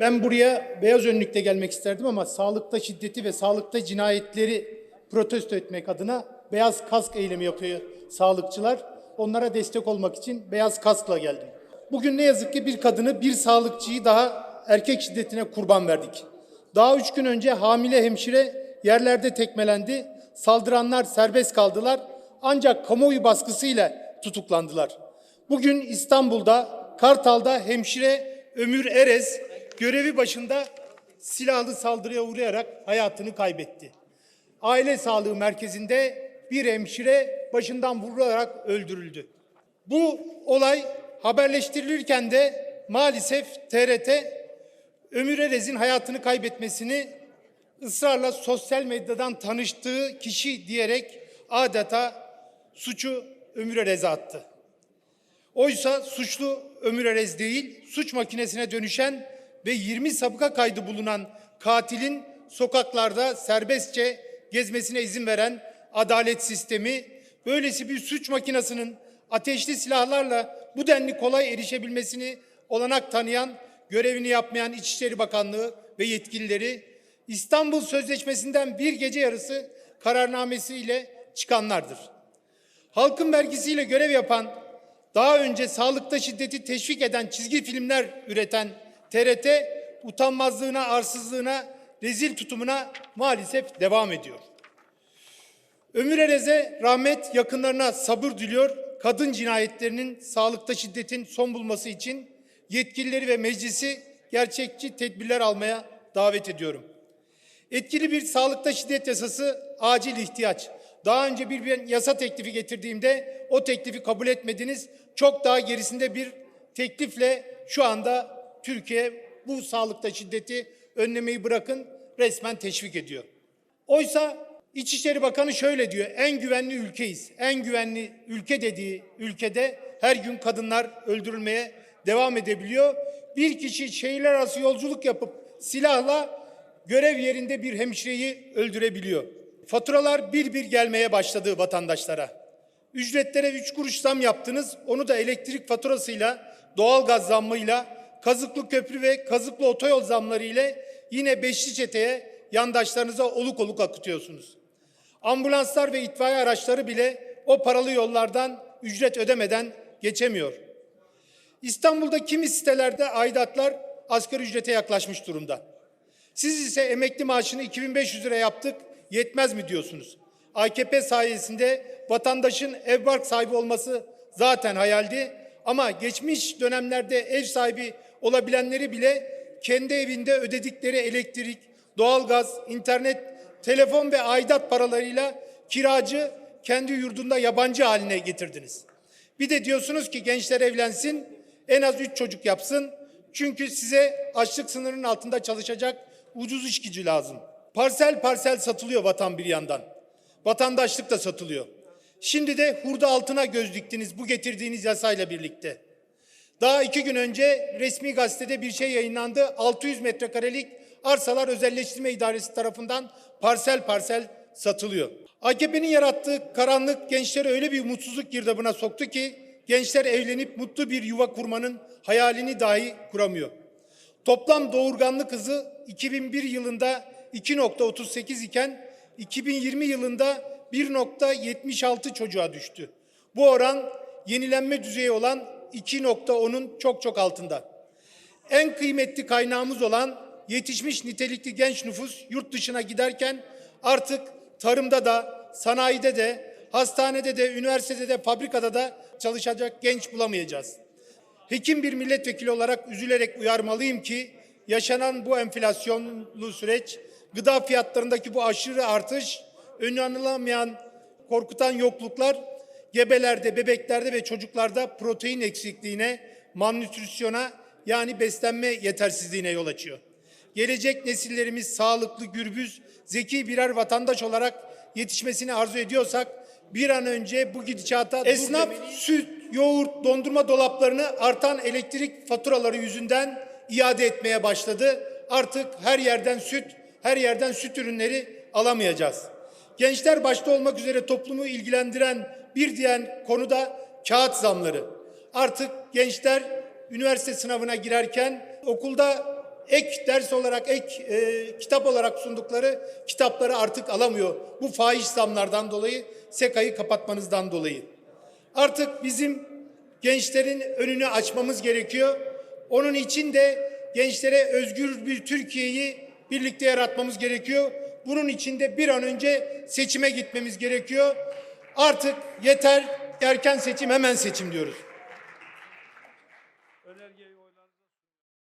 Ben buraya beyaz önlükte gelmek isterdim ama sağlıkta şiddeti ve sağlıkta cinayetleri protesto etmek adına beyaz kask eylemi yapıyor sağlıkçılar. Onlara destek olmak için beyaz kaskla geldim. Bugün ne yazık ki bir kadını, bir sağlıkçıyı daha erkek şiddetine kurban verdik. Daha üç gün önce hamile hemşire yerlerde tekmelendi. Saldıranlar serbest kaldılar. Ancak kamuoyu baskısıyla tutuklandılar. Bugün İstanbul'da, Kartal'da hemşire Ömür Erez görevi başında silahlı saldırıya uğrayarak hayatını kaybetti. Aile Sağlığı Merkezi'nde bir hemşire başından vurularak öldürüldü. Bu olay haberleştirilirken de maalesef TRT Ömür Erez'in hayatını kaybetmesini ısrarla sosyal medyadan tanıştığı kişi diyerek adeta suçu Ömür Erez'e attı. Oysa suçlu Ömür Erez değil, suç makinesine dönüşen ve 20 sabıka kaydı bulunan katilin sokaklarda serbestçe gezmesine izin veren adalet sistemi, böylesi bir suç makinesinin ateşli silahlarla bu denli kolay erişebilmesini olanak tanıyan, görevini yapmayan İçişleri Bakanlığı ve yetkilileri, İstanbul Sözleşmesi'nden bir gece yarısı kararnamesiyle çıkanlardır. Halkın vergisiyle görev yapan, daha önce sağlıkta şiddeti teşvik eden çizgi filmler üreten TRT utanmazlığına, arsızlığına, rezil tutumuna maalesef devam ediyor. Ömür Erez'e rahmet, yakınlarına sabır diliyor. Kadın cinayetlerinin sağlıkta şiddetin son bulması için yetkilileri ve meclisi gerçekçi tedbirler almaya davet ediyorum. Etkili bir sağlıkta şiddet yasası acil ihtiyaç. Daha önce bir, yasa teklifi getirdiğimde o teklifi kabul etmediniz. Çok daha gerisinde bir teklifle şu anda Türkiye bu sağlıkta şiddeti önlemeyi bırakın resmen teşvik ediyor. Oysa İçişleri Bakanı şöyle diyor. En güvenli ülkeyiz. En güvenli ülke dediği ülkede her gün kadınlar öldürülmeye devam edebiliyor. Bir kişi şehirler arası yolculuk yapıp silahla görev yerinde bir hemşireyi öldürebiliyor. Faturalar bir bir gelmeye başladı vatandaşlara. Ücretlere üç kuruş zam yaptınız. Onu da elektrik faturasıyla, doğalgaz zammıyla, kazıklı köprü ve kazıklı otoyol zamları ile yine beşli çeteye yandaşlarınıza oluk oluk akıtıyorsunuz. Ambulanslar ve itfaiye araçları bile o paralı yollardan ücret ödemeden geçemiyor. İstanbul'da kimi sitelerde aidatlar asgari ücrete yaklaşmış durumda. Siz ise emekli maaşını 2500 lira yaptık, yetmez mi diyorsunuz? AKP sayesinde vatandaşın ev bark sahibi olması zaten hayaldi ama geçmiş dönemlerde ev sahibi olabilenleri bile kendi evinde ödedikleri elektrik, doğalgaz, internet, telefon ve aidat paralarıyla kiracı kendi yurdunda yabancı haline getirdiniz. Bir de diyorsunuz ki gençler evlensin, en az üç çocuk yapsın. Çünkü size açlık sınırının altında çalışacak ucuz iş gücü lazım. Parsel parsel satılıyor vatan bir yandan. Vatandaşlık da satılıyor. Şimdi de hurda altına göz diktiniz bu getirdiğiniz yasayla birlikte. Daha iki gün önce resmi gazetede bir şey yayınlandı. 600 metrekarelik arsalar özelleştirme idaresi tarafından parsel parsel satılıyor. AKP'nin yarattığı karanlık gençleri öyle bir mutsuzluk girdabına soktu ki gençler evlenip mutlu bir yuva kurmanın hayalini dahi kuramıyor. Toplam doğurganlık hızı 2001 yılında 2.38 iken 2020 yılında 1.76 çocuğa düştü. Bu oran yenilenme düzeyi olan 2.10'un çok çok altında. En kıymetli kaynağımız olan yetişmiş nitelikli genç nüfus yurt dışına giderken artık tarımda da, sanayide de, hastanede de, üniversitede de, fabrikada da çalışacak genç bulamayacağız. Hekim bir milletvekili olarak üzülerek uyarmalıyım ki yaşanan bu enflasyonlu süreç, gıda fiyatlarındaki bu aşırı artış, önü anılamayan korkutan yokluklar gebelerde, bebeklerde ve çocuklarda protein eksikliğine, malnütrisyona yani beslenme yetersizliğine yol açıyor. Gelecek nesillerimiz sağlıklı, gürbüz, zeki birer vatandaş olarak yetişmesini arzu ediyorsak bir an önce bu gidişata esnaf süt, yoğurt, dondurma dolaplarını artan elektrik faturaları yüzünden iade etmeye başladı. Artık her yerden süt, her yerden süt ürünleri alamayacağız. Gençler başta olmak üzere toplumu ilgilendiren bir diğer konu da kağıt zamları. Artık gençler üniversite sınavına girerken okulda ek ders olarak, ek e, kitap olarak sundukları kitapları artık alamıyor. Bu faiz zamlardan dolayı, SEKA'yı kapatmanızdan dolayı. Artık bizim gençlerin önünü açmamız gerekiyor. Onun için de gençlere özgür bir Türkiye'yi birlikte yaratmamız gerekiyor. Bunun için de bir an önce seçime gitmemiz gerekiyor. Artık yeter erken seçim hemen seçim diyoruz.